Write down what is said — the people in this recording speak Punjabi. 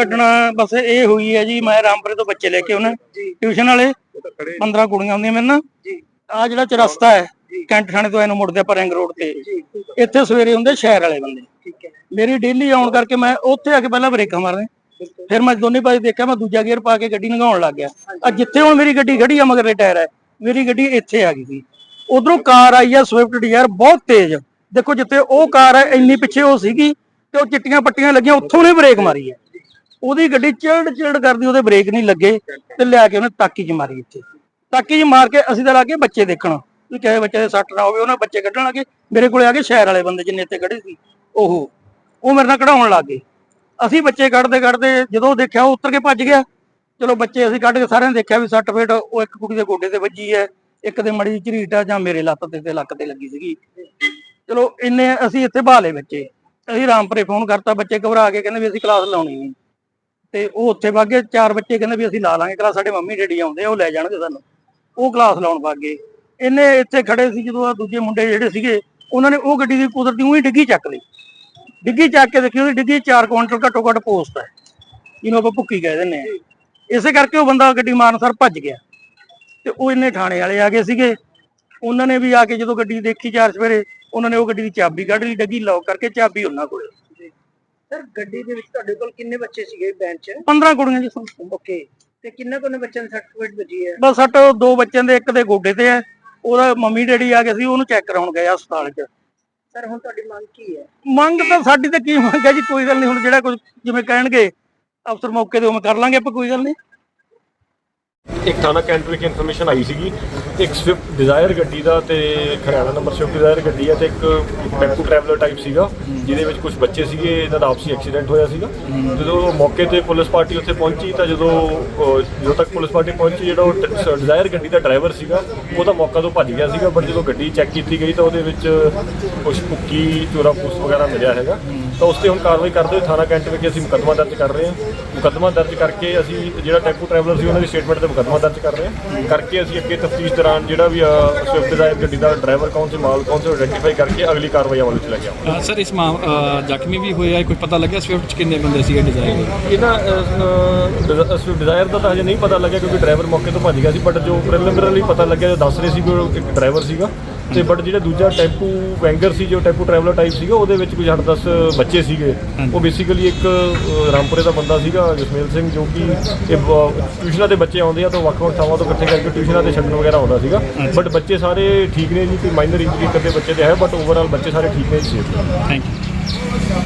ਘਟਨਾ ਬਸ ਇਹ ਹੋਈ ਹੈ ਜੀ ਮੈਂ ਰਾਮਪੁਰੇ ਤੋਂ ਬੱਚੇ ਲੈ ਕੇ ਆਉਣਾ। ਟਿਊਸ਼ਨ ਵਾਲੇ 15 ਕੁੜੀਆਂ ਹੁੰਦੀਆਂ ਮੇਰੇ ਨਾਲ। ਆ ਜਿਹੜਾ ਚਰਸਤਾ ਹੈ ਕੈਂਟ ਥਾਣੇ ਤੋਂ ਇਹਨੂੰ ਮੁੜਦੇ ਆਪਾਂ ਰਿੰਗ ਰੋਡ ਤੇ। ਇੱਥੇ ਸਵੇਰੇ ਹੁੰਦੇ ਸ਼ਹਿਰ ਵਾਲੇ ਬੰਦੇ। ਮੇਰੀ ਡੇਲੀ ਆਉਣ ਕਰਕੇ ਮੈਂ ਉੱਥੇ ਆ ਕੇ ਪਹਿਲਾਂ ਬ੍ਰੇਕਾਂ ਮਾਰਨੇ ਫਿਰ ਮੈਂ ਦੋਨੇ ਪਾਸੇ ਦੇਖਿਆ ਮੈਂ ਦੂਜਾ ਗੇਅਰ ਪਾ ਕੇ ਗੱਡੀ ਲੰਘਾਉਣ ਲੱਗ ਗਿਆ। ਆ ਜਿੱਥੇ ਹੁਣ ਮੇਰੀ ਗੱਡੀ ਖੜੀ ਆ ਮਗਰਲੇ ਟਾਇਰ ਹੈ ਮੇਰੀ ਗੱਡੀ ਇੱਥੇ ਆ ਗਈ ਸੀ। ਉਧਰੋਂ ਕਾਰ ਆਈ ਆ ਸਵਿਫਟ ਡਿਜ਼ਾਇਰ ਬਹੁਤ ਤੇਜ਼। ਦੇਖੋ ਜਿੱਥੇ ਉਹ ਕਾਰ ਹੈ ਇੰਨੀ ਪਿੱਛੇ ਉਹ ਸੀਗੀ ਤੇ ਉਹ ਚਿੱਟੀਆਂ ਪੱਟੀਆਂ ਲੱਗੀਆਂ ਉੱਥੋਂ ਨੇ ਬ੍ਰੇਕ ਮਾਰੀ ਹੈ। ਉਹਦੀ ਗੱਡੀ ਚਿਲਡ ਚਿਲਡ ਕਰਦੀ, ਉਹਦੇ ਬ੍ਰੇਕ ਨਹੀਂ ਲੱਗੇ ਤੇ ਲਿਆ ਕੇ ਉਹਨੇ ਤਾਕੀ 'ਚ ਮਾਰੀ ਇੱਥੇ। ਤਾਕੀ 'ਚ ਮਾਰ ਕੇ ਅਸੀਂ ਤਾਂ ਲੱਗੇ ਬੱਚੇ ਦੇਖਣ। ਵੀ ਕਿਸੇ ਬੱਚੇ ਦੇ ਸੱਟ ਨਾ ਹੋਵੇ, ਉਹਨਾਂ ਬੱਚੇ ਕੱਢਣ ਲੱਗੇ। ਮੇਰੇ ਕੋਲੇ ਆ ਕੇ ਸ਼ਹਿਰ ਵਾਲੇ ਬੰਦੇ ਜਿੰਨੇ ਇੱਥੇ ਖੜੇ ਸੀ, ਉਹ। ਉਹ ਮੇਰੇ ਨਾਲ ਕਢਾਉਣ ਲੱਗ। ਗਏ ਅਸੀਂ ਬੱਚੇ ਕੱਢਦੇ ਕੱਢਦੇ ਜਦੋਂ ਦੇਖਿਆ ਉਹ ਉੱਤਰ ਕੇ ਭੱਜ ਗਿਆ। ਚਲੋ ਬੱਚੇ ਅਸੀਂ ਕੱਢ ਕੇ ਸਾਰਿਆਂ ਨੇ ਦੇਖਿਆ ਵੀ ਸੱਟ ਫੇਟ ਉਹ ਇੱਕ ਕੁੜੀ ਦੇ ਗੋਡੇ ਤੇ ਵੱਜੀ ਹੈ। ਇੱਕ ਦੇ ਮੜੀ ਝਰੀਟ ਆ ਜਾਂ ਮੇਰੇ ਲੱਤ ਤੇ ਤੇ ਲੱਕ ਤੇ ਲੱਗੀ ਸੀਗੀ। ਚਲੋ ਇੰਨੇ ਅਸੀਂ ਇੱਥੇ ਬਹਾਲੇ ਬੱਚੇ। ਅਸੀਂ ਰਾਮਪੁਰੇ ਫੋਨ ਕਰਤਾ, ਬੱਚੇ ਘਬਰਾ ਕੇ ਕਹਿੰਦੇ ਵੀ ਅਸੀਂ ਕਲਾਸ ਲਾਉਣੀ ਨਹੀਂ। ਤੇ ਉਹ ਉੱਥੇ ਵਾਗੇ ਚਾਰ ਬੱਚੇ ਕਹਿੰਦੇ ਵੀ ਅਸੀਂ ਲਾ ਲਾਂਗੇ ਕਲਾਸ ਸਾਡੇ ਮੰਮੀ ਡੈਡੀ ਆਉਂਦੇ ਆ, ਉਹ ਲੈ ਜਾਣਗੇ ਸਾਨੂੰ। ਉਹ ਕਲਾਸ ਲਾਉਣ ਵਾਗੇ ਇਹਨੇ ਇੱਥੇ ਖੜੇ ਸੀ ਜਦੋਂ ਆ ਦੂਜੇ ਮੁੰਡੇ ਜਿਹੜੇ ਸੀਗੇ, ਉਹਨਾਂ ਨੇ ਉਹ ਗੱਡੀ ਦੀ ਕੁਦਰਤੀ ਉਹੀ ਡਿੱਗੀ ਚੱਕ ਲਈ। ਡਿੱਗੀ ਚੱਕ ਕੇ ਦੇਖੀ, ਉਹਦੀ ਡਿੱਗੀ 4 ਕੁਇੰਟਲ ਘੱਟੋ ਘੱਟ ਪੋਸਟ ਹੈ, ਜਿਹਨੂੰ ਆਪਾਂ ਭੁੱਕੀ ਕਹਿ ਦਿੰਦੇ ਆ ਇਸੇ ਕਰਕੇ ਉਹ ਬੰਦਾ ਗੱਡੀ ਮਾਰਨ ਸਰ ਭੱਜ ਗਿਆ। ਤੇ ਉਹ ਇੰਨੇ ਥਾਣੇ ਵਾਲੇ ਆ ਗਏ ਸੀਗੇ। ਉਹਨਾਂ ਨੇ ਵੀ ਆ ਕੇ ਜਦੋਂ ਗੱਡੀ ਦੇਖੀ ਚਾਰ ਸਵੇਰੇ, ਉਹਨਾਂ ਨੇ ਉਹ ਗੱਡੀ ਦੀ ਚਾਬੀ ਕੱਢ ਲਈ, ਡੱਗੀ ਲੌਕ ਕਰਕੇ ਚਾਬੀ ਉਹਨਾਂ ਕੋਲੇ। ਸਰ ਗੱਡੀ ਦੇ ਵਿੱਚ ਤੁਹਾਡੇ ਕੋਲ ਕਿੰਨੇ ਬੱਚੇ ਸੀਗੇ ਬੈਂਚ 'ਚ? 15 ਕੁੜੀਆਂ ਜੀ ਸਨ। ਓਕੇ ਤੇ ਕਿੰਨੇ ਕੋਨੇ ਬੱਚਿਆਂ ਨੂੰ ਸਰਟੀਫਿਕੇਟ ਵੱਜੀ ਹੈ? ਬਸ ਸੱਟ ਦੋ ਬੱਚਿਆਂ ਦੇ ਇੱਕ ਦੇ ਗੋਡੇ ਤੇ ਹੈ। ਉਹਦਾ ਮੰਮੀ ਡੈਡੀ ਆ ਗਏ ਸੀ ਉਹਨੂੰ ਚੈੱਕ ਕਰਾਉਣ ਗਏ ਹਸਪਤਾਲ 'ਚ। ਸਰ ਹੁਣ ਤੁਹਾਡੀ ਮੰਗ ਕੀ ਹੈ? ਮੰਗ ਤਾਂ ਸਾਡੀ ਤਾਂ ਕੀ ਮੰਗ ਹੈ ਜੀ ਕੋਈ ਗੱਲ ਨਹੀਂ ਹੁਣ ਜਿਹੜਾ ਕੁਝ ਜਿਵੇਂ ਕਹਿਣਗੇ ਅਫਸਰ ਮੌਕੇ ਤੇ ਉਵੇਂ ਕਰ ਲਾਂਗੇ ਆਪਾਂ ਕੋਈ ਗੱਲ ਨਹੀਂ। ਇੱਕ ਥਾਣਾ ਕੈਂਟ ਵਿਖੇ ਇਨਫੋਰਮੇਸ਼ਨ ਆਈ ਸੀਗੀ ਇੱਕ ਸਵਿਫਟ ਡਿਜ਼ਾਇਰ ਗੱਡੀ ਦਾ ਤੇ ਹਰਿਆਣਾ ਨੰਬਰ ਸਵਿਫਟ ਡਿਜ਼ਾਇਰ ਗੱਡੀ ਹੈ ਤੇ ਇੱਕ ਟੈਂਪੂ ਟਰੈਵਲਰ ਟਾਈਪ ਸੀਗਾ, ਜਿਹਦੇ ਵਿੱਚ ਕੁਝ ਬੱਚੇ ਸੀਗੇ, ਇਹਨਾਂ ਦਾ ਆਪਸੀ ਐਕਸੀਡੈਂਟ ਹੋਇਆ ਸੀਗਾ। ਜਦੋਂ ਮੌਕੇ ਤੇ ਪੁਲਿਸ ਪਾਰਟੀ ਉੱਥੇ ਪਹੁੰਚੀ ਤਾਂ ਜਦੋਂ ਜਦੋਂ ਤੱਕ ਪੁਲਿਸ ਪਾਰਟੀ ਪਹੁੰਚੀ, ਜਿਹੜਾ ਉਹ ਡਿਜ਼ਾਇਰ ਗੱਡੀ ਦਾ ਡਰਾਈਵਰ ਸੀਗਾ, ਉਹ ਤਾਂ ਮੌਕਾ ਤੋਂ ਭੱਜ ਗਿਆ ਸੀਗਾ ਬਟ ਜਦੋਂ ਗੱਡੀ ਚੈੱਕ ਕੀਤੀ ਗਈ ਤਾਂ ਉਹਦੇ ਵਿੱਚ ਕੁਝ ਭੁੱਕੀ, ਚੋਰਾ ਪੂਸ ਵਗੈਰਾ ਮਿਲਿਆ ਹੈਗਾ। ਤਾਂ ਉਸ ਤੇ ਹੁਣ ਕਾਰਵਾਈ ਕਰਦੇ ਹੋਏ ਥਾਣਾ ਕੈਂਟ ਵਿੱਚ ਅਸੀਂ ਮੁਕੱਦਮਾ ਦਰਜ ਕਰ ਰਹੇ ਹਾਂ। ਮੁਕੱਦਮਾ ਦਰਜ ਕਰਕੇ ਅਸੀਂ ਜਿਹੜਾ ਟੈਂਪੂ ਟਰੈਵਲਰ ਸੀ, ਉਹਨਾਂ ਦੀ ਸਟੇਟਮੈਂਟ ਤੇ ਮੁਕੱਦਮਾ ਦਰਜ ਕਰ ਰਹੇ ਹਾਂ। ਕਰਕੇ ਅਸੀਂ ਅੱਗੇ ਤਫਤੀਸ਼ ਦੌਰਾਨ ਜਿਹੜਾ ਵੀ ਸਵਿਫਟ ਡਿਜ਼ਾਇਰ ਗੱਡੀ ਦਾ ਡਰਾਈਵਰ ਕੌਣ ਸੀ ਮਾਲ ਕੌਣ ਸੀ ਆਇਡੈਂਟੀਫਾਈ ਕਰਕੇ ਅਗਲੀ ਕਾਰਵਾਈ ਅਮਲ ਵਿੱਚ ਲੈ ਕੇ ਆਵਾਂਗੇ। ਸਰ ਇਸ ਮਾਮ ਜ਼ਖਮੀ ਵੀ ਹੋਇਆ ਕੋਈ ਪਤਾ ਲੱਗਿਆ ਸਵਿਫਟ ਚ ਕਿੰਨੇ ਬੰਦੇ ਸੀਗੇ ਡਿਜ਼ਾਈਨ ਇਹਨਾਂ ਸਵਿਫਟ ਡਿਜ਼ਾਇਰ ਦਾ ਤਾਂ ਹਜੇ ਨਹੀਂ ਪਤਾ ਲੱਗਿਆ ਕਿਉਂਕਿ ਡਰਾਈਵਰ ਮੌਕੇ ਤੋਂ ਭੱਜ ਗਿਆ ਸੀ ਬਟ ਜੋ ਪ੍ਰੀਲਿਮਿਨਰੀ ਪਤਾ ਲੱਗਿਆ ਜੋ ਦੱਸ ਰਹੇ ਸੀ ਕਿ ਉਹ ਇੱਕ ਡਰਾਈਵਰ ਸੀਗਾ ਤੇ ਬਟ ਜਿਹੜਾ ਦੂਜਾ ਟੈਂਪੂ ਵੈਂਗਰ ਸੀ ਜੋ ਟੈਂਪੂ ਟਰੈਵਲਰ ਟਾਈਪ ਸੀਗਾ ਉਹਦੇ ਵਿੱਚ ਕੋਈ 8-10 ਬੱਚੇ ਸੀਗੇ। ਉਹ ਬੇਸਿਕਲੀ ਇੱਕ ਰਾਮਪੁਰੇ ਦਾ ਬੰਦਾ ਸੀਗਾ ਜਸਮੇਲ ਸਿੰਘ ਜੋ ਕਿ ਇਹ ਟਿਊਸ਼ਨਾਂ ਦੇ ਬੱਚੇ ਆਉਂਦੇ ਆ ਤਾਂ ਵੱਖ-ਵੱਖ ਥਾਵਾਂ ਤੋਂ ਇਕੱਠੇ ਕਰਕੇ ਟਿਊਸ਼ਨਾਂ ਤੇ ਛੱਡਣ ਵਗੈਰਾ ਆਉਂਦਾ ਸੀਗਾ। ਬਟ ਬੱਚੇ ਸਾਰੇ ਠੀਕ ਨੇ ਜੀ ਕੋਈ ਮਾਈਨਰ ਇੰਜਰੀ ਕਰਦੇ ਬੱਚੇ ਤੇ ਹੈ ਬਟ ਓਵਰਆਲ ਬੱਚੇ ਸਾਰੇ ਠੀਕ ਨੇ ਜੀ। Thank you